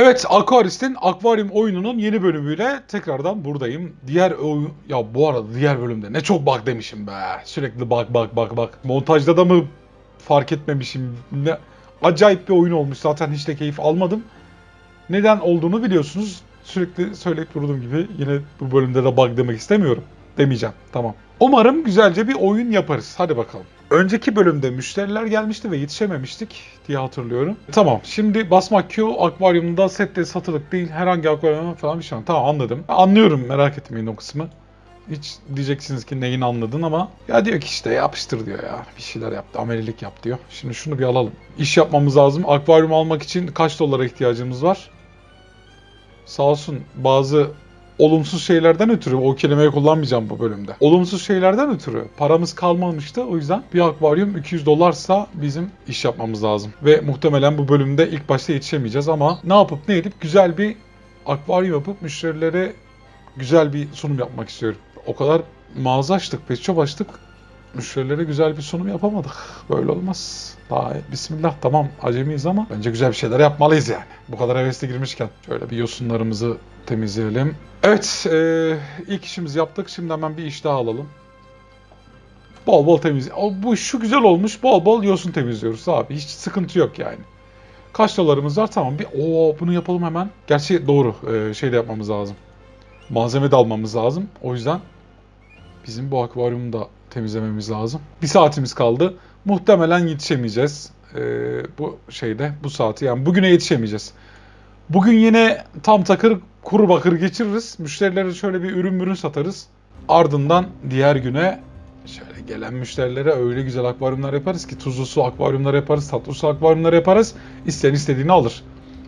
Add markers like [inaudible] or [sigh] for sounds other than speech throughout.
Evet, Aquaris'in akvaryum oyununun yeni bölümüyle tekrardan buradayım. Diğer oyun... Ya bu arada diğer bölümde ne çok bug demişim be. Sürekli bak bak bak bak. Montajda da mı fark etmemişim? Ne acayip bir oyun olmuş. Zaten hiç de keyif almadım. Neden olduğunu biliyorsunuz. Sürekli söyleyip durduğum gibi yine bu bölümde de bug demek istemiyorum. Demeyeceğim. Tamam. Umarım güzelce bir oyun yaparız. Hadi bakalım. Önceki bölümde müşteriler gelmişti ve yetişememiştik diye hatırlıyorum. Tamam. Şimdi basmak Q akvaryumda sette satılık değil. Herhangi akvaryum falan bir şey. Tamam anladım. Anlıyorum merak etmeyin o kısmı. Hiç diyeceksiniz ki neyin anladın ama ya diyor ki işte yapıştır diyor ya. Bir şeyler yaptı. Amelilik yap diyor. Şimdi şunu bir alalım. İş yapmamız lazım. Akvaryum almak için kaç dolara ihtiyacımız var? Sağ olsun bazı olumsuz şeylerden ötürü o kelimeyi kullanmayacağım bu bölümde. Olumsuz şeylerden ötürü paramız kalmamıştı. O yüzden bir akvaryum 200 dolarsa bizim iş yapmamız lazım. Ve muhtemelen bu bölümde ilk başta yetişemeyeceğiz ama ne yapıp ne edip güzel bir akvaryum yapıp müşterilere güzel bir sunum yapmak istiyorum. O kadar mağaza açtık, pet açtık. Müşterilere güzel bir sunum yapamadık. Böyle olmaz. Daha bismillah tamam acemiyiz ama bence güzel bir şeyler yapmalıyız yani. Bu kadar hevesli girmişken. Şöyle bir yosunlarımızı temizleyelim. Evet e, ilk işimizi yaptık. Şimdi hemen bir iş daha alalım. Bol bol temiz. Bu şu güzel olmuş. Bol bol yosun temizliyoruz abi. Hiç sıkıntı yok yani. Kaç dolarımız var? Tamam. Bir o bunu yapalım hemen. Gerçi doğru. E, şey de yapmamız lazım. Malzeme de almamız lazım. O yüzden bizim bu akvaryumu da temizlememiz lazım. Bir saatimiz kaldı. Muhtemelen yetişemeyeceğiz. E, bu şeyde bu saati yani bugüne yetişemeyeceğiz. Bugün yine tam takır kuru bakır geçiririz. Müşterilere şöyle bir ürün ürün satarız. Ardından diğer güne şöyle gelen müşterilere öyle güzel akvaryumlar yaparız ki tuzlu su akvaryumlar yaparız, tatlı su akvaryumlar yaparız. İsteyen istediğini alır.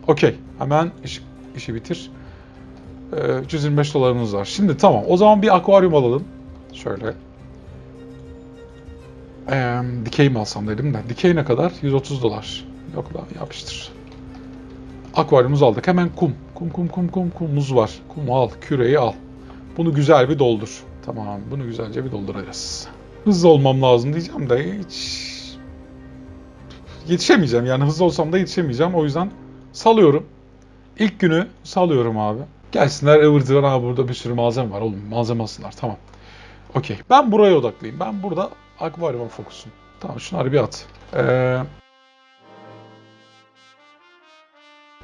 Okey. Hemen iş, işi bitir. Ee, 325 dolarımız var. Şimdi tamam. O zaman bir akvaryum alalım. Şöyle. Ee, dikey mi alsam dedim de. Dikey ne kadar? 130 dolar. Yok lan yapıştır. Akvaryumumuzu aldık. Hemen kum. Kum kum kum kum kumumuz var. Kumu al. Küreyi al. Bunu güzel bir doldur. Tamam. Bunu güzelce bir dolduracağız. Hızlı olmam lazım diyeceğim de hiç yetişemeyeceğim. Yani hızlı olsam da yetişemeyeceğim. O yüzden salıyorum. İlk günü salıyorum abi. Gelsinler ıvır zıvır. Burada bir sürü malzeme var oğlum. Malzeme alsınlar. Tamam. Okey. Ben buraya odaklıyım. Ben burada akvaryuma fokusum. Tamam şunları bir at. Ee,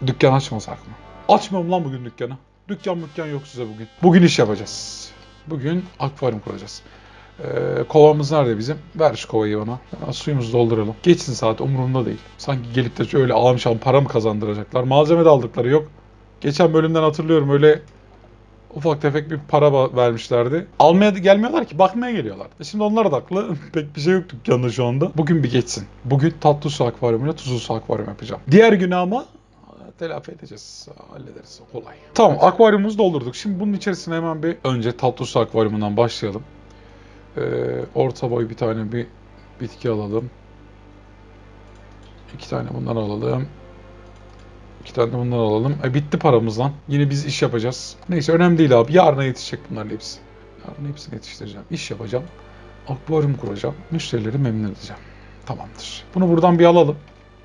Dükkan açmasak mı? Açmıyorum lan bugün dükkanı. Dükkan dükkan yok size bugün. Bugün iş yapacağız. Bugün akvaryum kuracağız. Ee, kovamız nerede bizim? Ver şu kovayı bana. Hemen suyumuzu dolduralım. Geçsin saat umurumda değil. Sanki gelip de şöyle almış alım para mı kazandıracaklar? Malzeme de aldıkları yok. Geçen bölümden hatırlıyorum öyle ufak tefek bir para vermişlerdi. Almaya da gelmiyorlar ki bakmaya geliyorlar. E Şimdi onlar da haklı. [laughs] Pek bir şey yok dükkanda şu anda. Bugün bir geçsin. Bugün tatlı su akvaryumuyla tuzlu su akvaryum yapacağım. Diğer günü ama telafi edeceğiz. Hallederiz. O kolay. Tamam akvaryumumuzu doldurduk. Şimdi bunun içerisine hemen bir önce tatlı su akvaryumundan başlayalım. Ee, orta boy bir tane bir bitki alalım. İki tane bundan alalım. İki tane de bundan alalım. E, bitti paramız lan. Yine biz iş yapacağız. Neyse önemli değil abi. Yarına yetişecek bunların hepsi. Yarın hepsini yetiştireceğim. İş yapacağım. Akvaryum kuracağım. Müşterileri memnun edeceğim. Tamamdır. Bunu buradan bir alalım.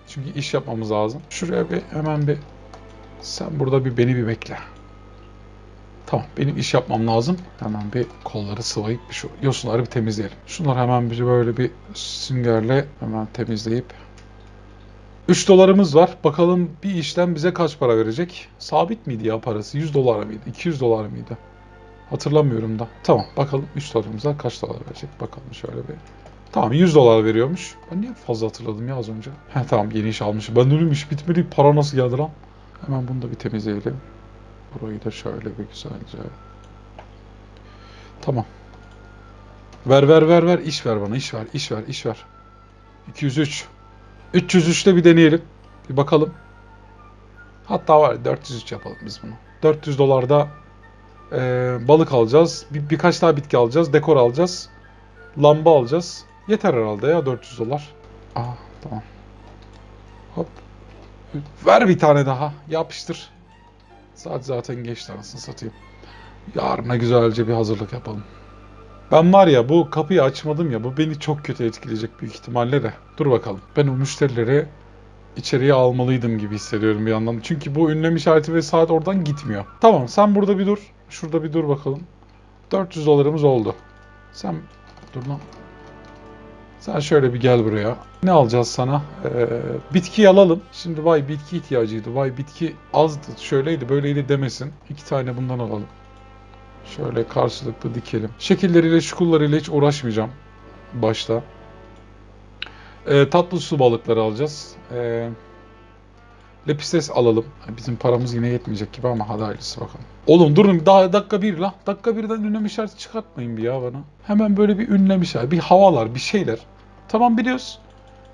Çünkü iş yapmamız lazım. Şuraya bir hemen bir sen burada bir beni bir bekle. Tamam benim iş yapmam lazım. Hemen bir kolları sıvayıp şu yosunları bir temizleyelim. Şunları hemen bir böyle bir süngerle hemen temizleyip 3 dolarımız var. Bakalım bir işten bize kaç para verecek? Sabit miydi ya parası? 100 dolar mıydı? 200 dolar mıydı? Hatırlamıyorum da. Tamam bakalım 3 dolarımıza kaç dolar verecek? Bakalım şöyle bir. Tamam 100 dolar veriyormuş. Ben niye fazla hatırladım ya az önce? He tamam yeni iş almışım. Ben dedim iş bitmedi para nasıl geldi lan? Hemen bunu da bir temizleyelim. Burayı da şöyle bir güzelce. Tamam. Ver ver ver ver iş ver bana iş ver iş ver iş ver. 203. 303'te bir deneyelim. Bir bakalım. Hatta var ya, 403 yapalım biz bunu. 400 dolarda eee, balık alacağız. Bir, birkaç daha bitki alacağız. Dekor alacağız. Lamba alacağız. Yeter herhalde ya 400 dolar. Aa tamam. Hop. Ver bir tane daha. Yapıştır. Saat zaten geçti anasını satayım. Yarına güzelce bir hazırlık yapalım. Ben var ya bu kapıyı açmadım ya bu beni çok kötü etkileyecek büyük ihtimalle de. Dur bakalım. Ben o müşterilere içeriye almalıydım gibi hissediyorum bir yandan. Çünkü bu ünlem işareti ve saat oradan gitmiyor. Tamam sen burada bir dur. Şurada bir dur bakalım. 400 dolarımız oldu. Sen dur lan. Sen şöyle bir gel buraya. Ne alacağız sana? Ee, bitki alalım. Şimdi vay bitki ihtiyacıydı. Vay bitki azdı. Şöyleydi böyleydi demesin. İki tane bundan alalım. Şöyle karşılıklı dikelim. Şekilleriyle şukullarıyla hiç uğraşmayacağım. Başta. Ee, tatlı su balıkları alacağız. Ee, Lepistes alalım. Bizim paramız yine yetmeyecek gibi ama hadi hayırlısı bakalım. Oğlum durun daha dakika bir la. Dakika birden ünlem işareti çıkartmayın bir ya bana. Hemen böyle bir ünlem işareti, bir havalar, bir şeyler. Tamam biliyoruz.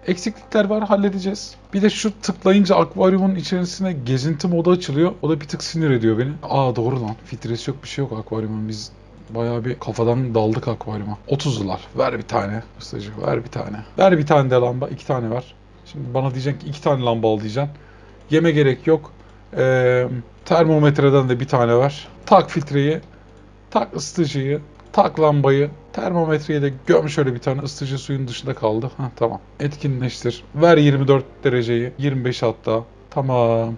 Eksiklikler var halledeceğiz. Bir de şu tıklayınca akvaryumun içerisine gezinti modu açılıyor. O da bir tık sinir ediyor beni. Aa doğru lan. Filtresi yok bir şey yok akvaryumun. Biz bayağı bir kafadan daldık akvaryuma. 30'lular. Ver bir tane. Isıtıcı ver bir tane. Ver bir tane de lamba. iki tane ver. Şimdi bana diyeceksin ki iki tane lamba al diyeceksin. Yeme gerek yok. Ee, termometreden de bir tane ver. Tak filtreyi. Tak ısıtıcıyı. Tak lambayı. Termometreye de göm şöyle bir tane ısıtıcı suyun dışında kaldı. Hah tamam. Etkinleştir. Ver 24 dereceyi. 25 hatta. Tamam.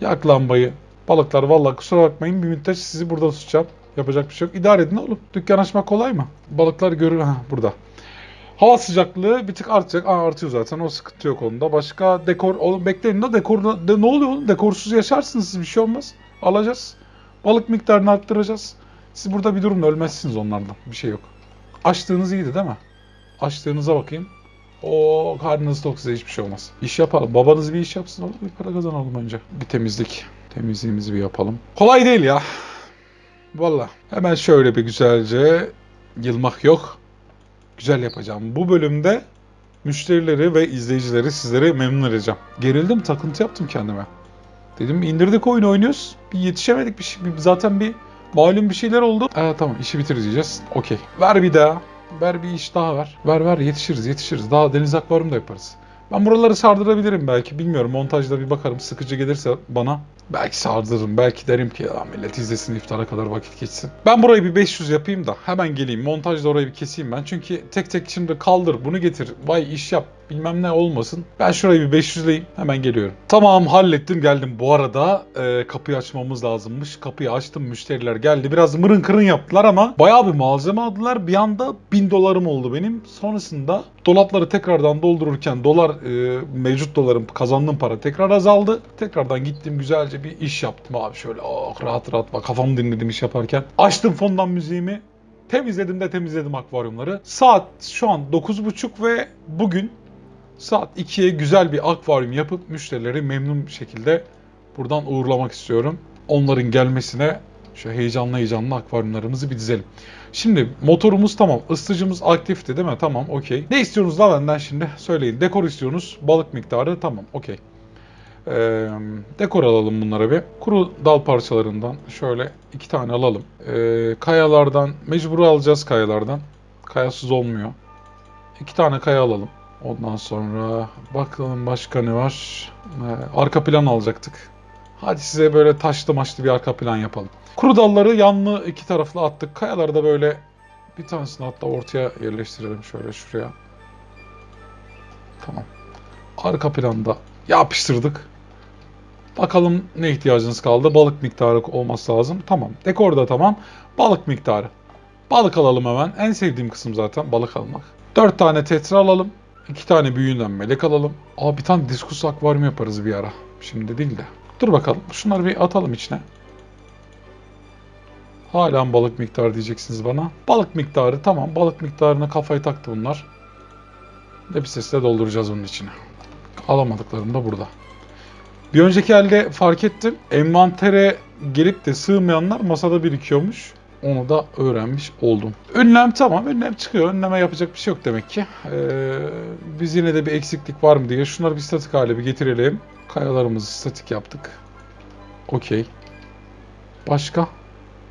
Yak lambayı. Balıklar vallahi kusura bakmayın bir müddet sizi burada tutacağım. Yapacak bir şey yok. İdare edin oğlum. Dükkan açmak kolay mı? Balıklar görür. Ha burada. Hava sıcaklığı bir tık artacak. Aa artıyor zaten. O sıkıntı yok onda. Başka dekor. Oğlum bekleyin de dekor. De, ne oluyor oğlum? Dekorsuz yaşarsınız siz. Bir şey olmaz. Alacağız. Balık miktarını arttıracağız. Siz burada bir durumda ölmezsiniz onlardan. Bir şey yok. Açtığınız iyiydi değil mi? Açtığınıza bakayım. O karnınız tok size hiçbir şey olmaz. İş yapalım. Babanız bir iş yapsın oğlum. Bir para kazanalım önce. Bir temizlik. Temizliğimizi bir yapalım. Kolay değil ya. Valla. Hemen şöyle bir güzelce yılmak yok. Güzel yapacağım. Bu bölümde müşterileri ve izleyicileri sizlere memnun edeceğim. Gerildim, takıntı yaptım kendime. Dedim indirdik oyunu oynuyoruz. Bir yetişemedik bir şey. Zaten bir malum bir şeyler oldu. Aa, tamam işi bitir diyeceğiz. Okey. Ver bir daha. Ver bir iş daha ver. Ver ver yetişiriz yetişiriz. Daha deniz akvaryum da yaparız. Ben buraları sardırabilirim belki. Bilmiyorum. Montajda bir bakarım. Sıkıcı gelirse bana. Belki sardırırım. Belki derim ki ya millet izlesin iftara kadar vakit geçsin. Ben burayı bir 500 yapayım da hemen geleyim. Montajda orayı bir keseyim ben. Çünkü tek tek şimdi kaldır bunu getir. Vay iş yap. Bilmem ne olmasın. Ben şurayı bir 500'leyim. Hemen geliyorum. Tamam hallettim geldim. Bu arada e, kapıyı açmamız lazımmış. Kapıyı açtım müşteriler geldi. Biraz mırın kırın yaptılar ama bayağı bir malzeme aldılar. Bir anda 1000 dolarım oldu benim. Sonrasında dolapları tekrardan doldururken dolar e, mevcut dolarım kazandığım para tekrar azaldı. Tekrardan gittim güzelce bir iş yaptım abi şöyle oh, rahat rahat bak kafamı dinledim iş yaparken. Açtım fondan müziğimi. Temizledim de temizledim akvaryumları. Saat şu an 9.30 ve bugün saat 2'ye güzel bir akvaryum yapıp müşterileri memnun bir şekilde buradan uğurlamak istiyorum. Onların gelmesine şu heyecanlı heyecanlı akvaryumlarımızı bir dizelim. Şimdi motorumuz tamam. Isıtıcımız aktifti değil mi? Tamam okey. Ne istiyorsunuz la benden şimdi? Söyleyin. Dekor istiyorsunuz. Balık miktarı tamam okey. Ee, dekor alalım bunlara bir. Kuru dal parçalarından şöyle iki tane alalım. Ee, kayalardan mecbur alacağız kayalardan. Kayasız olmuyor. İki tane kaya alalım. Ondan sonra bakalım başka ne var. Ee, arka plan alacaktık. Hadi size böyle taşlı maçlı bir arka plan yapalım. Kuru dalları yanlı iki taraflı attık. Kayaları da böyle bir tanesini hatta ortaya yerleştirelim şöyle şuraya. Tamam. Arka planda yapıştırdık. Bakalım ne ihtiyacınız kaldı? Balık miktarı olması lazım. Tamam. Dekor da tamam. Balık miktarı. Balık alalım hemen. En sevdiğim kısım zaten balık almak. 4 tane tetra alalım. 2 tane büyüğünden melek alalım. Aa bir tane diskus akvaryum yaparız bir ara. Şimdi değil de. Dur bakalım. Şunları bir atalım içine. Hala balık miktarı diyeceksiniz bana. Balık miktarı tamam. Balık miktarına kafayı taktı bunlar. Sesle dolduracağız bunun içine. Alamadıklarım da burada. Bir önceki elde fark ettim. Envantere gelip de sığmayanlar masada birikiyormuş. Onu da öğrenmiş oldum. Önlem tamam. Önlem çıkıyor. Önleme yapacak bir şey yok demek ki. Ee, biz yine de bir eksiklik var mı diye şunları bir statik hale bir getirelim. Kayalarımızı statik yaptık. Okey. Başka?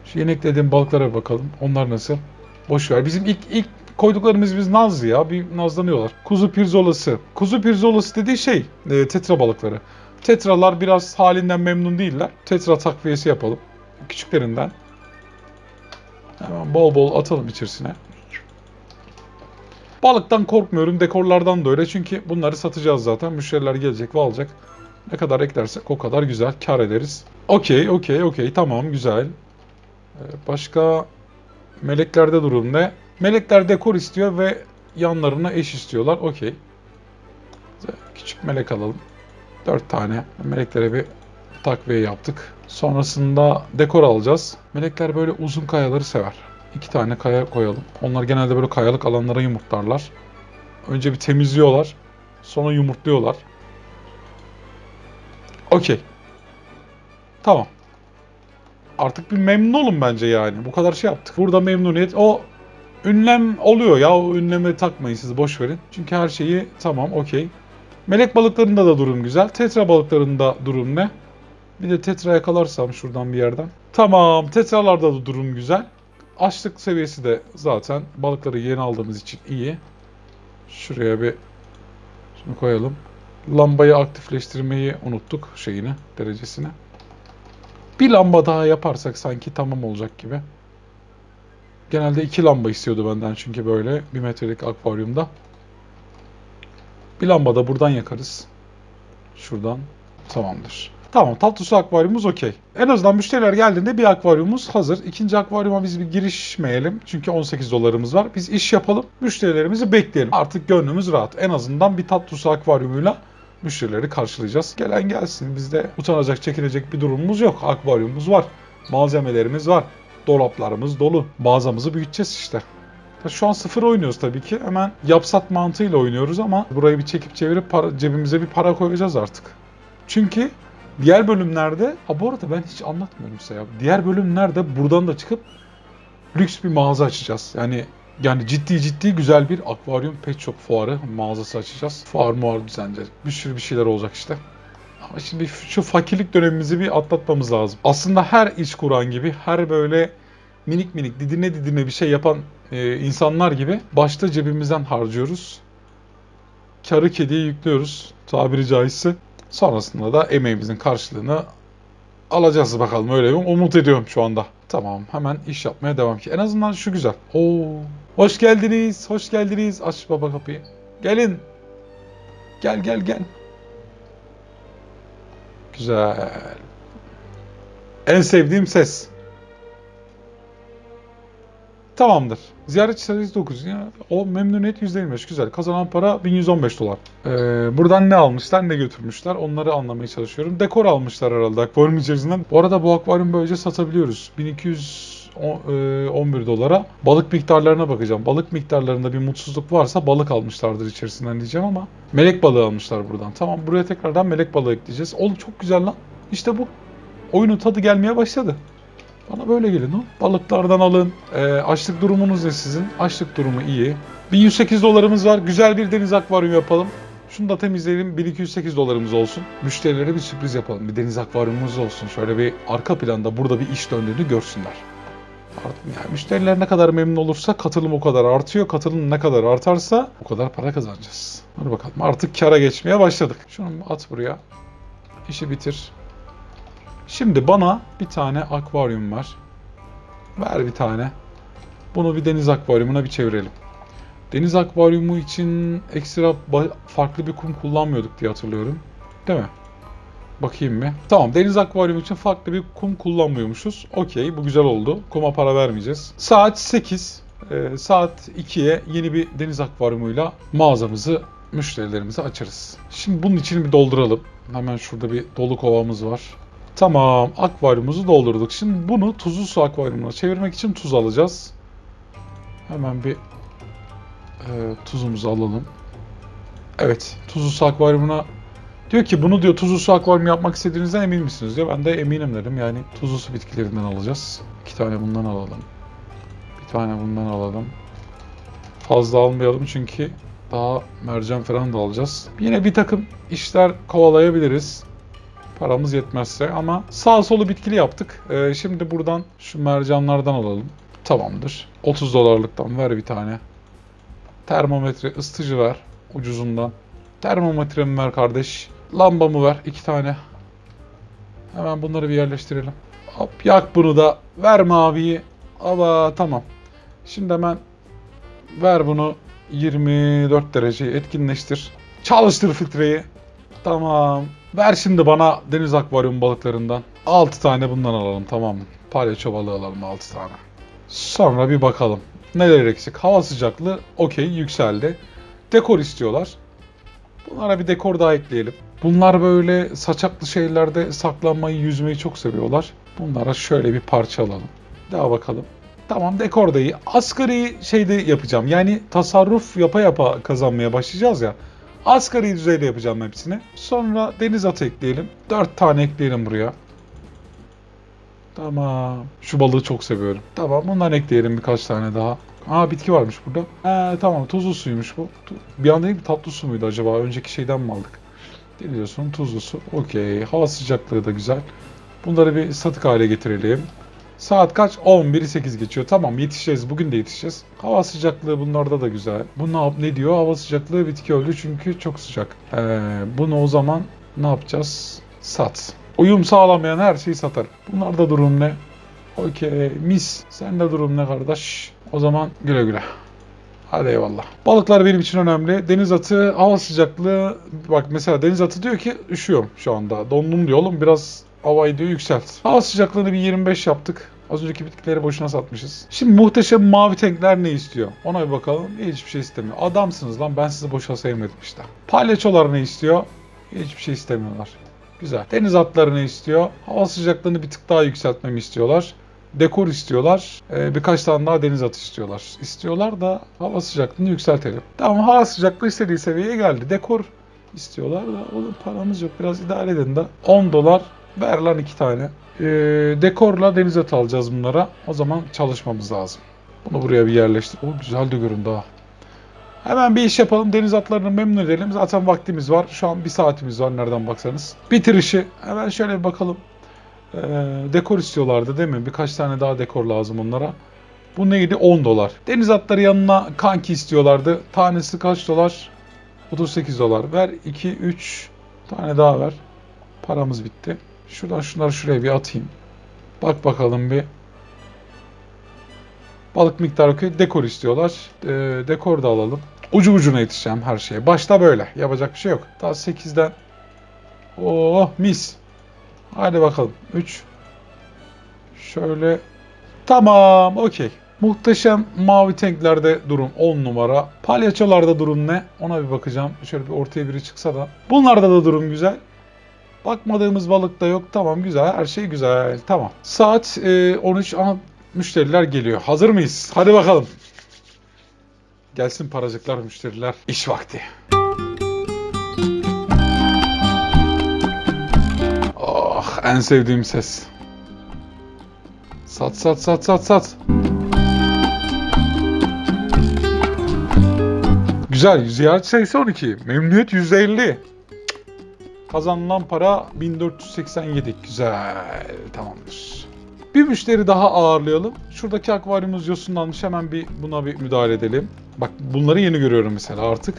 Şu yeni eklediğim balıklara bakalım. Onlar nasıl? Boş ver. Bizim ilk ilk koyduklarımız biz naz ya. Bir nazlanıyorlar. Kuzu pirzolası. Kuzu pirzolası dediği şey e, tetra balıkları. Tetralar biraz halinden memnun değiller. Tetra takviyesi yapalım. Küçüklerinden. Hemen bol bol atalım içerisine. Balıktan korkmuyorum, dekorlardan da öyle. Çünkü bunları satacağız zaten. Müşteriler gelecek ve alacak. Ne kadar eklersek o kadar güzel. Kar ederiz. Okey, okey, okey. Tamam, güzel. Ee, Başka meleklerde durum ne? Melekler dekor istiyor ve yanlarına eş istiyorlar. Okey. Küçük melek alalım. 4 tane. Meleklere bir takviye yaptık. Sonrasında dekor alacağız. Melekler böyle uzun kayaları sever. İki tane kaya koyalım. Onlar genelde böyle kayalık alanlara yumurtlarlar. Önce bir temizliyorlar. Sonra yumurtluyorlar. Okey. Tamam. Artık bir memnun olun bence yani. Bu kadar şey yaptık. Burada memnuniyet. O ünlem oluyor ya. O ünlemi takmayın siz boş verin. Çünkü her şeyi tamam okey. Melek balıklarında da durum güzel. Tetra balıklarında durum ne? Bir de tetra yakalarsam şuradan bir yerden. Tamam. Tetralarda da durum güzel. Açlık seviyesi de zaten balıkları yeni aldığımız için iyi. Şuraya bir şunu koyalım. Lambayı aktifleştirmeyi unuttuk şeyini, derecesini. Bir lamba daha yaparsak sanki tamam olacak gibi. Genelde iki lamba istiyordu benden çünkü böyle bir metrelik akvaryumda. Bir lamba da buradan yakarız. Şuradan. Tamamdır. Tamam tatlı su akvaryumumuz okey. En azından müşteriler geldiğinde bir akvaryumumuz hazır. İkinci akvaryuma biz bir girişmeyelim. Çünkü 18 dolarımız var. Biz iş yapalım. Müşterilerimizi bekleyelim. Artık gönlümüz rahat. En azından bir tatlı su akvaryumuyla müşterileri karşılayacağız. Gelen gelsin. Bizde utanacak, çekilecek bir durumumuz yok. Akvaryumumuz var. Malzemelerimiz var. Dolaplarımız dolu. Mağazamızı büyüteceğiz işte. Şu an sıfır oynuyoruz tabii ki. Hemen yapsat mantığıyla oynuyoruz ama burayı bir çekip çevirip para, cebimize bir para koyacağız artık. Çünkü diğer bölümlerde, ha bu arada ben hiç anlatmıyorum size ya. Diğer bölümlerde buradan da çıkıp lüks bir mağaza açacağız. Yani yani ciddi ciddi güzel bir akvaryum pet shop fuarı mağazası açacağız. Fuar muar düzenleyeceğiz. Bir sürü bir şeyler olacak işte. Ama şimdi şu fakirlik dönemimizi bir atlatmamız lazım. Aslında her iş kuran gibi, her böyle minik minik didine didine bir şey yapan e, insanlar gibi başta cebimizden harcıyoruz. Karı kediye yüklüyoruz tabiri caizse. Sonrasında da emeğimizin karşılığını alacağız bakalım öyle bir umut ediyorum şu anda. Tamam hemen iş yapmaya devam ki. En azından şu güzel. Oo, hoş geldiniz, hoş geldiniz. Aç baba kapıyı. Gelin. Gel gel gel. Güzel. En sevdiğim ses. Tamamdır. Ziyaretçi sayısı 9. Ya, o memnuniyet %25. Güzel. Kazanan para 1115 dolar. Ee, buradan ne almışlar ne götürmüşler onları anlamaya çalışıyorum. Dekor almışlar herhalde akvaryum içerisinden. Bu arada bu akvaryum böylece satabiliyoruz. 1211 dolara. Balık miktarlarına bakacağım. Balık miktarlarında bir mutsuzluk varsa balık almışlardır içerisinden diyeceğim ama. Melek balığı almışlar buradan. Tamam buraya tekrardan melek balığı ekleyeceğiz. Oğlum çok güzel lan. İşte bu. Oyunun tadı gelmeye başladı. Bana böyle gelin. Balıklardan alın. Ee, açlık durumunuz ne sizin? Açlık durumu iyi. 1108 dolarımız var. Güzel bir deniz akvaryum yapalım. Şunu da temizleyelim. 1208 dolarımız olsun. Müşterilere bir sürpriz yapalım. Bir deniz akvaryumumuz olsun. Şöyle bir arka planda burada bir iş döndüğünü görsünler. Art- Yani müşteriler ne kadar memnun olursa katılım o kadar artıyor. Katılım ne kadar artarsa o kadar para kazanacağız. Hadi bakalım artık kara geçmeye başladık. Şunu at buraya. İşi bitir. Şimdi bana bir tane akvaryum var. Ver bir tane. Bunu bir deniz akvaryumuna bir çevirelim. Deniz akvaryumu için ekstra farklı bir kum kullanmıyorduk diye hatırlıyorum. Değil mi? Bakayım bir. Tamam deniz akvaryumu için farklı bir kum kullanmıyormuşuz. Okey bu güzel oldu. Kuma para vermeyeceğiz. Saat 8. Ee, saat 2'ye yeni bir deniz akvaryumuyla mağazamızı müşterilerimize açarız. Şimdi bunun için bir dolduralım. Hemen şurada bir dolu kovamız var. Tamam, akvaryumumuzu doldurduk. Şimdi bunu tuzlu su akvaryumuna çevirmek için tuz alacağız. Hemen bir e, tuzumuzu alalım. Evet, tuzlu su akvaryumuna diyor ki bunu diyor tuzlu su akvaryumu yapmak istediğinizden emin misiniz diyor. Ben de eminim dedim. Yani tuzlu su bitkilerinden alacağız. İki tane bundan alalım. Bir tane bundan alalım. Fazla almayalım çünkü daha mercan falan da alacağız. Yine bir takım işler kovalayabiliriz. Paramız yetmezse ama sağ solu bitkili yaptık. Ee, şimdi buradan şu mercanlardan alalım. Tamamdır. 30 dolarlıktan ver bir tane. Termometre ısıtıcı ver ucuzundan. Termometremi ver kardeş. Lambamı ver iki tane. Hemen bunları bir yerleştirelim. Hop yak bunu da. Ver maviyi. Aba tamam. Şimdi hemen ver bunu 24 dereceyi etkinleştir. Çalıştır filtreyi. Tamam. Ver şimdi bana deniz akvaryum balıklarından. 6 tane bundan alalım tamam mı? Palyaço balığı alalım 6 tane. Sonra bir bakalım. Neler eksik? Hava sıcaklığı okey yükseldi. Dekor istiyorlar. Bunlara bir dekor daha ekleyelim. Bunlar böyle saçaklı şeylerde saklanmayı, yüzmeyi çok seviyorlar. Bunlara şöyle bir parça alalım. Daha bakalım. Tamam dekor da iyi. Asgari şeyde yapacağım. Yani tasarruf yapa yapa kazanmaya başlayacağız ya. Asgari düzeyde yapacağım hepsini. Sonra deniz atı ekleyelim. 4 tane ekleyelim buraya. Tamam. Şu balığı çok seviyorum. Tamam bundan ekleyelim birkaç tane daha. Aa bitki varmış burada. He tamam tuzlu suymuş bu. Bir anda değil mi tatlı su muydu acaba? Önceki şeyden mi aldık? Ne diyorsun? Tuzlu su. Okey. Hava sıcaklığı da güzel. Bunları bir statik hale getirelim. Saat kaç? 11.08 geçiyor. Tamam yetişeceğiz. Bugün de yetişeceğiz. Hava sıcaklığı bunlarda da güzel. Bu ne, ne diyor? Hava sıcaklığı bitki öldü çünkü çok sıcak. Ee, bunu o zaman ne yapacağız? Sat. Uyum sağlamayan her şeyi satar. Bunlarda durum ne? Okey. Mis. Sende durum ne kardeş? O zaman güle güle. Hadi eyvallah. Balıklar benim için önemli. Deniz atı hava sıcaklığı bak mesela deniz atı diyor ki üşüyorum şu anda. Dondum diyor oğlum biraz havayı diyor yükselt. Hava sıcaklığını bir 25 yaptık. Az önceki bitkileri boşuna satmışız. Şimdi muhteşem mavi tankler ne istiyor? Ona bir bakalım. Hiçbir şey istemiyor. Adamsınız lan ben sizi boşa sevmedim işte. Palyaçolar ne istiyor? Hiçbir şey istemiyorlar. Güzel. Deniz atları ne istiyor? Hava sıcaklığını bir tık daha yükseltmemi istiyorlar. Dekor istiyorlar. Ee, birkaç tane daha deniz atı istiyorlar. İstiyorlar da hava sıcaklığını yükseltelim. Tamam hava sıcaklığı istediği seviyeye geldi. Dekor istiyorlar da oğlum paramız yok biraz idare edin de. 10 dolar ver lan iki tane. Ee, dekorla deniz alacağız bunlara. O zaman çalışmamız lazım. Bunu buraya bir yerleştir. O güzel de göründü ha. Hemen bir iş yapalım. Deniz atlarını memnun edelim. Zaten vaktimiz var. Şu an bir saatimiz var nereden baksanız. Bitir işi. Hemen şöyle bir bakalım. Ee, dekor istiyorlardı değil mi? Birkaç tane daha dekor lazım onlara. Bu neydi? 10 dolar. Deniz atları yanına kanki istiyorlardı. Tanesi kaç dolar? 38 dolar. Ver 2, 3 tane daha ver. Paramız bitti. Şuradan şunları şuraya bir atayım. Bak bakalım bir. Balık miktarı. Dekor istiyorlar. Ee, dekor da alalım. Ucu ucuna yetişeceğim her şeye. Başta böyle. Yapacak bir şey yok. Daha 8'den. Oh mis. Hadi bakalım. 3. Şöyle. Tamam. Okey. Muhteşem mavi tanklerde durum 10 numara. Palyaçolarda durum ne? Ona bir bakacağım. Şöyle bir ortaya biri çıksa da. Bunlarda da durum güzel. Bakmadığımız balık da yok. Tamam güzel. Her şey güzel. Tamam. Saat e, 13. Aha müşteriler geliyor. Hazır mıyız? Hadi bakalım. Gelsin paracıklar müşteriler. İş vakti. Oh en sevdiğim ses. Sat sat sat sat sat. Güzel. Ziyaret sayısı 12. Memnuniyet %50. Kazanılan para 1487. Güzel. Tamamdır. Bir müşteri daha ağırlayalım. Şuradaki akvaryumumuz yosunlanmış. Hemen bir buna bir müdahale edelim. Bak bunları yeni görüyorum mesela artık.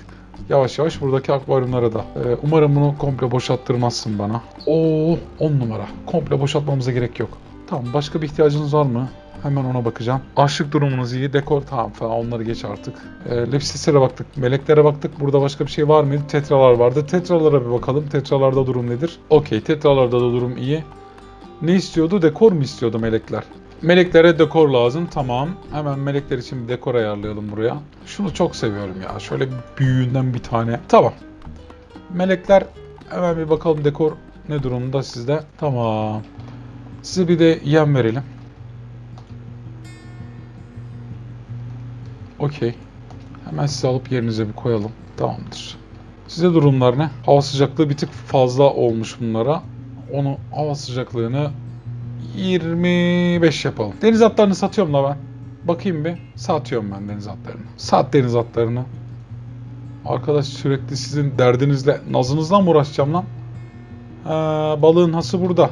Yavaş yavaş buradaki akvaryumlara da. Ee, umarım bunu komple boşalttırmazsın bana. Oo 10 numara. Komple boşaltmamıza gerek yok. Tamam başka bir ihtiyacınız var mı? Hemen ona bakacağım. Açlık durumunuz iyi. Dekor tamam falan onları geç artık. E, Lepsislere baktık. Meleklere baktık. Burada başka bir şey var mıydı? Tetralar vardı. Tetralara bir bakalım. Tetralarda durum nedir? Okey. Tetralarda da durum iyi. Ne istiyordu? Dekor mu istiyordu melekler? Meleklere dekor lazım. Tamam. Hemen melekler için bir dekor ayarlayalım buraya. Şunu çok seviyorum ya. Şöyle büyüğünden bir tane. Tamam. Melekler hemen bir bakalım dekor ne durumda sizde. Tamam. Size bir de yem verelim. Okey. Hemen sizi alıp yerinize bir koyalım. Tamamdır. Size durumlar ne? Hava sıcaklığı bir tık fazla olmuş bunlara. Onu hava sıcaklığını 25 yapalım. Deniz atlarını satıyorum da ben. Bakayım bir. Satıyorum ben deniz atlarını. Sat deniz atlarını. Arkadaş sürekli sizin derdinizle, nazınızla mı uğraşacağım lan? Ha, balığın hası burada.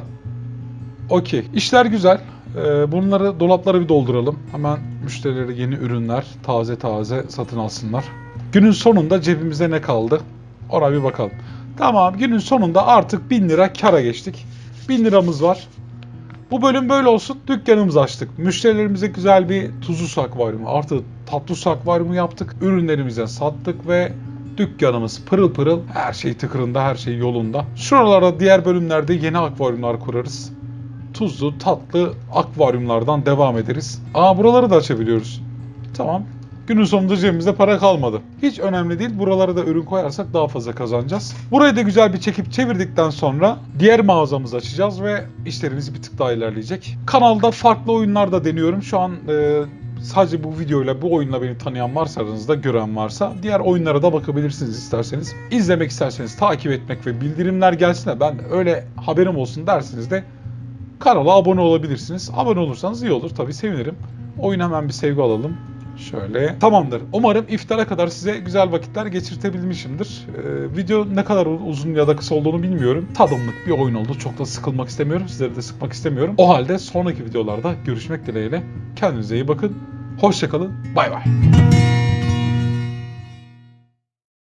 Okey. İşler güzel. Ee, bunları dolaplara bir dolduralım. Hemen müşterilere yeni ürünler taze taze satın alsınlar. Günün sonunda cebimize ne kaldı? Ona bir bakalım. Tamam günün sonunda artık 1000 lira kara geçtik. 1000 liramız var. Bu bölüm böyle olsun. Dükkanımızı açtık. Müşterilerimize güzel bir tuzlu su akvaryumu artı tatlı su akvaryumu yaptık. Ürünlerimize sattık ve dükkanımız pırıl pırıl. Her şey tıkırında, her şey yolunda. Şuralarda diğer bölümlerde yeni akvaryumlar kurarız. Tuzlu, tatlı akvaryumlardan devam ederiz. Aa buraları da açabiliyoruz. Tamam. Günün sonunda cebimizde para kalmadı. Hiç önemli değil. Buralara da ürün koyarsak daha fazla kazanacağız. Burayı da güzel bir çekip çevirdikten sonra diğer mağazamızı açacağız ve işlerimiz bir tık daha ilerleyecek. Kanalda farklı oyunlar da deniyorum. Şu an e, sadece bu videoyla, bu oyunla beni tanıyan varsa aranızda, gören varsa diğer oyunlara da bakabilirsiniz isterseniz. İzlemek isterseniz takip etmek ve bildirimler gelsin de ben öyle haberim olsun derseniz de kanala abone olabilirsiniz. Abone olursanız iyi olur tabii sevinirim. Oyun hemen bir sevgi alalım. Şöyle tamamdır. Umarım iftara kadar size güzel vakitler geçirtebilmişimdir. Ee, video ne kadar uzun ya da kısa olduğunu bilmiyorum. Tadımlık bir oyun oldu. Çok da sıkılmak istemiyorum. Sizleri de sıkmak istemiyorum. O halde sonraki videolarda görüşmek dileğiyle. Kendinize iyi bakın. Hoşçakalın. Bay bay.